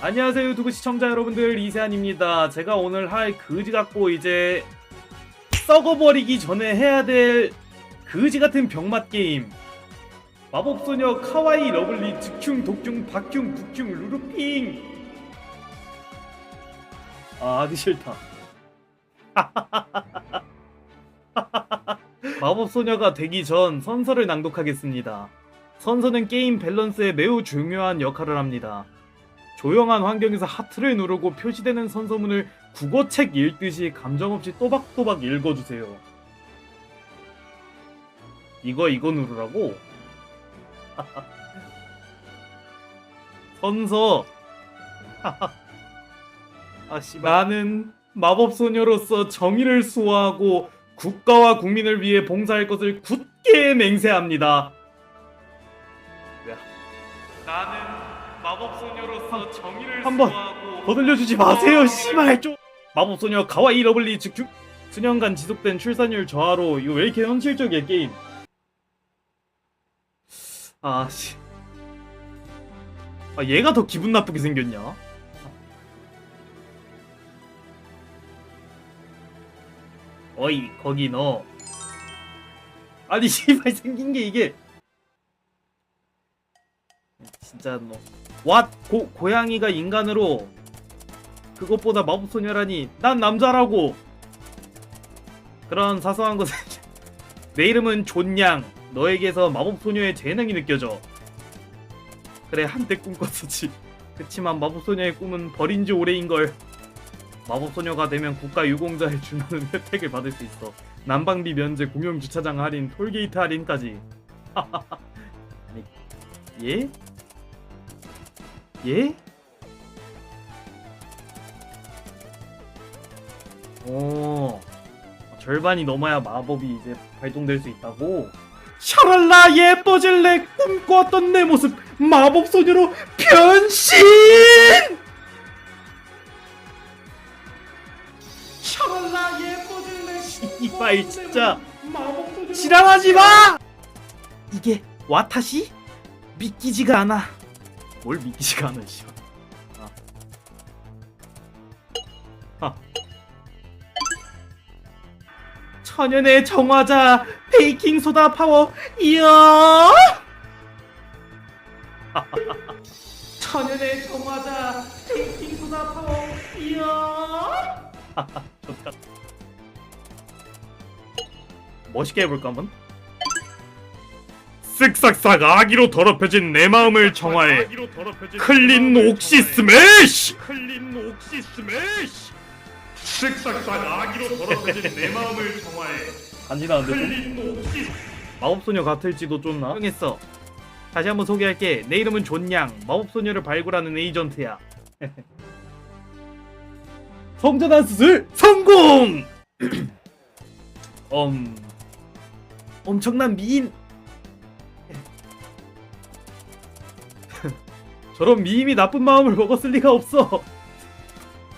안녕하세요 유튜브 시청자 여러분들 이세한입니다. 제가 오늘 할 그지 같고 이제 썩어버리기 전에 해야 될 그지 같은 병맛 게임 마법소녀 카와이 러블리 즉흉 독흉 박흉 북흉 루루핑 아 하기 싫다 마법소녀가 되기 전 선서를 낭독하겠습니다. 선서는 게임 밸런스에 매우 중요한 역할을 합니다. 조용한 환경에서 하트를 누르고 표시되는 선서문을 국어책 읽듯이 감정 없이 또박또박 읽어주세요. 이거 이거 누르라고? 선서 아 나는 마법소녀로서 정의를 수호하고 국가와 국민을 위해 봉사할 것을 굳게 맹세합니다. 한번 거들려주지 마세요, 씨발 좀. 마법소녀 가와이 러블리 즉 수년간 지속된 출산율 저하로 이거 왜 이렇게 현실적이야 게임? 아 씨. 아 얘가 더 기분 나쁘게 생겼냐? 어이 거기 너. 아니 씨발 생긴 게 이게 진짜 너. 왓 고, 고양이가 인간으로 그것보다 마법소녀라니 난 남자라고. 그런 사소한 것에 내 이름은 존양. 너에게서 마법소녀의 재능이 느껴져. 그래 한때 꿈꿨었지. 그치만 마법소녀의 꿈은 버린 지 오래인걸. 마법소녀가 되면 국가 유공자에 주는 혜택을 받을 수 있어. 난방비 면제 공용 주차장 할인 톨게이트 할인까지. 아니 예? 예? 오, 절반이 넘어야 마법이 이제 발동될 수 있다고? 샤랄라 예뻐질래 꿈꿔왔던 내 모습 마법 소녀로 변신! 샤랄라 예뻐질래 이발 진짜 지랄하지 마! 이게 와타시? 믿기지가 않아. 뭘 믿기지가 않아 씨. 아. 아. 천연의 정화자 베이킹 소다 파워 이야 천연의 정화자 베이킹 소다 파워 이야 좋다 멋있게 해볼까 한번 쓱싹싹 아기로 더럽혀진 내 마음을 정화해 클린 옥시 스매시! 클린 옥시 스매시! 쓱싹싹 아기로 더럽혀진 내 마음을 정화해 간지나는데 클린 옥시 마법소녀 같을지도 좀 나응했어. 다시 한번 소개할게. 내 이름은 존양. 마법소녀를 발굴하는 에이전트야. 성전환 수술 성공! 음 엄청난 미인 저런 미임이 나쁜 마음을 먹었을 리가 없어.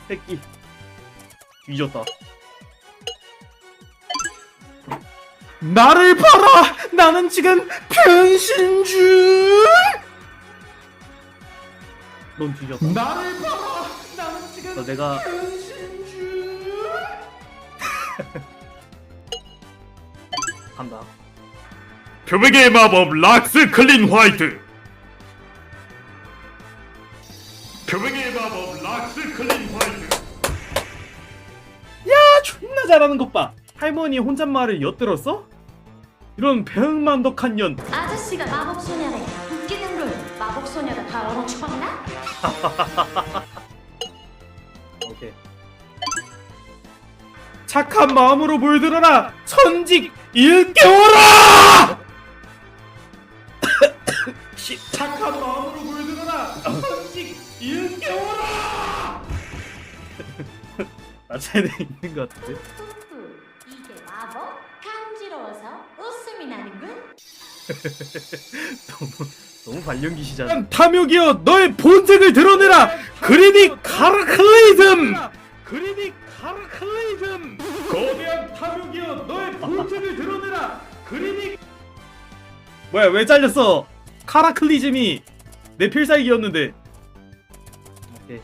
새끼. 뒤졌다. 나를 봐라! 나는 지금 변신 중! 넌 뒤졌다. 나를 봐라! 나는 지금 내가 변신 중! 간다. 표백의 마법 락스 클린 화이트 야 존나 잘하는 것봐. 할머니 혼잣말을 엿들었어? 이런 배은만덕한 년. 아저씨가 마법소녀래. 웃기는 걸 마법소녀가 다? 오케이. 착한 마음으로 물들어라. 천직 일깨워라! 시- 착한 마음으로 물들어라. 천직 일깨워라 맞춰야 되는 것 같은데 후후 이게 마법? 간지러워서 웃음이 나는군 너무 너무 발령기시잖아. 탐욕이여 너의 본색을 드러내라. 그리디 카르클레이즘. 그리디 카르클레이즘. 거대한 탐욕이여 너의 본색을 드러내라. 그리디 뭐야 왜 잘렸어? 카라클리즘이 내 필살기였는데. 오케이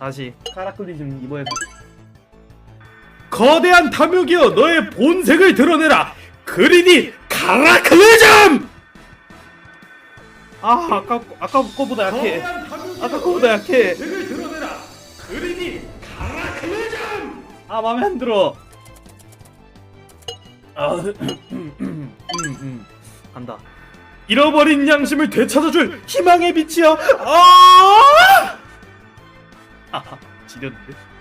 다시 카라클리즘 입어야 돼 거대한 탐욕이여 너의 본색을 드러내라. 그리니 카라클리즘 아 아까 아까 거보다 약해. 아까 거보다 약해. 드러내라. 그리니 카라클리즘 아 마음에 안 들어. 아 음, 음, 간다. 잃어버린 양심을 되찾아줄 희망의 빛이여. 아! 아 지렸는데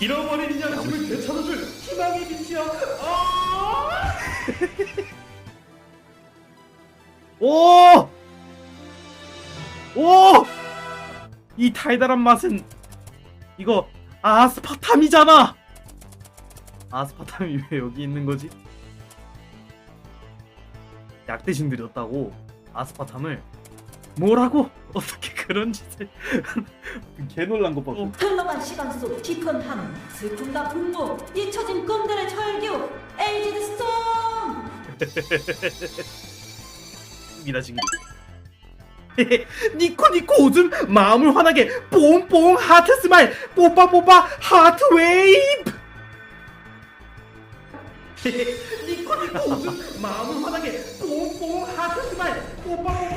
잃어버린 양심을 되찾아줄 희망의 빛이여 아! 오! 오! 이 달달한 맛은 이거 아스파탐이잖아 아스파탐이 왜 여기 있는 거지? 약 대신 들였다고 아스파탐을 뭐라고 어떻게 그런 짓을 개 놀란 것 봐. 흘러간 시간 속 깊은 한음 슬픔과 분노 잊혀진 꿈들의 절규 에이지드 스톰 미나 지금. 니코 니코 웃음 마음을 환하게 뽕뽕 하트 스마일 뽀빠 뽀빠 하트 웨이브 니코 니코 웃음 마음을 환하게 뽕뽕 하트 스마일 뽀빠 뽀빠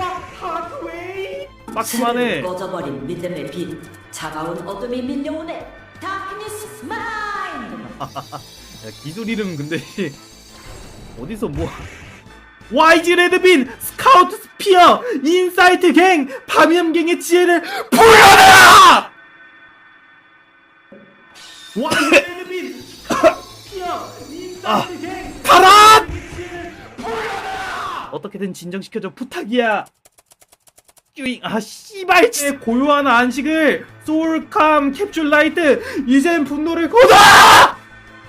빡그만해 꺼져버린 믿음의 빛. 차가운 어둠이 밀려오네. 마인드 야, 기술 이름 근데 어디서 뭐 YG 레드빈 스카우트 스피어 인사이트 갱 밤염갱의 지혜를 보여라! YG 레드빈 스카우트 스피어 인사이트 갱 가라! 어떻게든 진정시켜줘 부탁이야 쭈잉 아 씨발 제 고요한 안식을 소울캄 캡슐 라이트 이젠 분노를 거다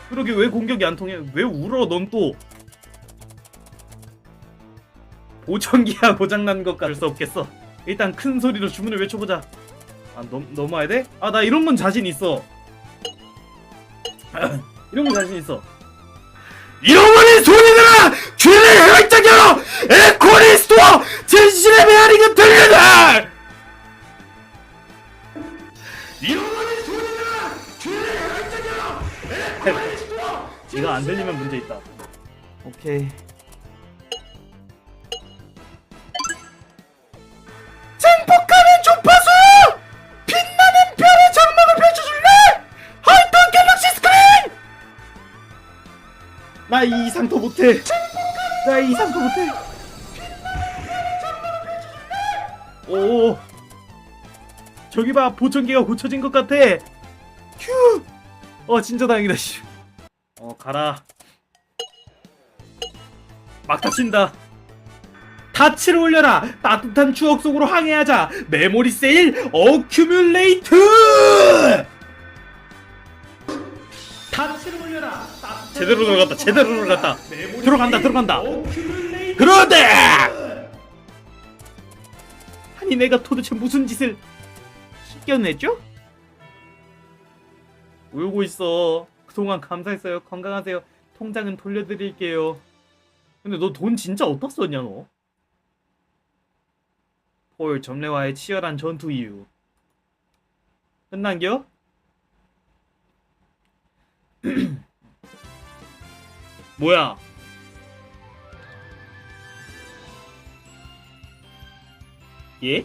그러게 왜 공격이 안 통해? 왜 울어 넌 또? 보정기야 고장난 것 같을 수 없겠어. 일단 큰 소리로 주문을 외쳐보자. 아 넘, 넘어야 돼? 아 나 이런 건 자신 있어. 이런 건 자신 있어. 잃어버린 소리들아! 귀를 활짝 열어! 에코리 스토어! 진실의 메아리가 들리다! 잃어버린 소리들아! 귀를 활짝 열어! 이거 안 들리면 문제 있다. 오케이. 나 이 이상 더 못해. 나 이 이상 더 못해. 오. 저기 봐 보청기가 고쳐진 것 같아. 휴. 어 진짜 다행이다 씨. 어 가라 막 다친다 다치를 올려라 따뜻한 추억 속으로 항해하자 메모리 세일 어큐뮬레이트 제대로 들어갔다 제대로 들어갔다 들어간다 들어간다 그런데 아니 내가 도대체 무슨 짓을 시켜냈죠? 울고 있어. 그동안 감사했어요. 건강하세요. 통장은 돌려드릴게요. 근데 너 돈 진짜 어디다 썼냐 너? 폴 점례와의 치열한 전투 이후 끝난겨? 뭐야? 예?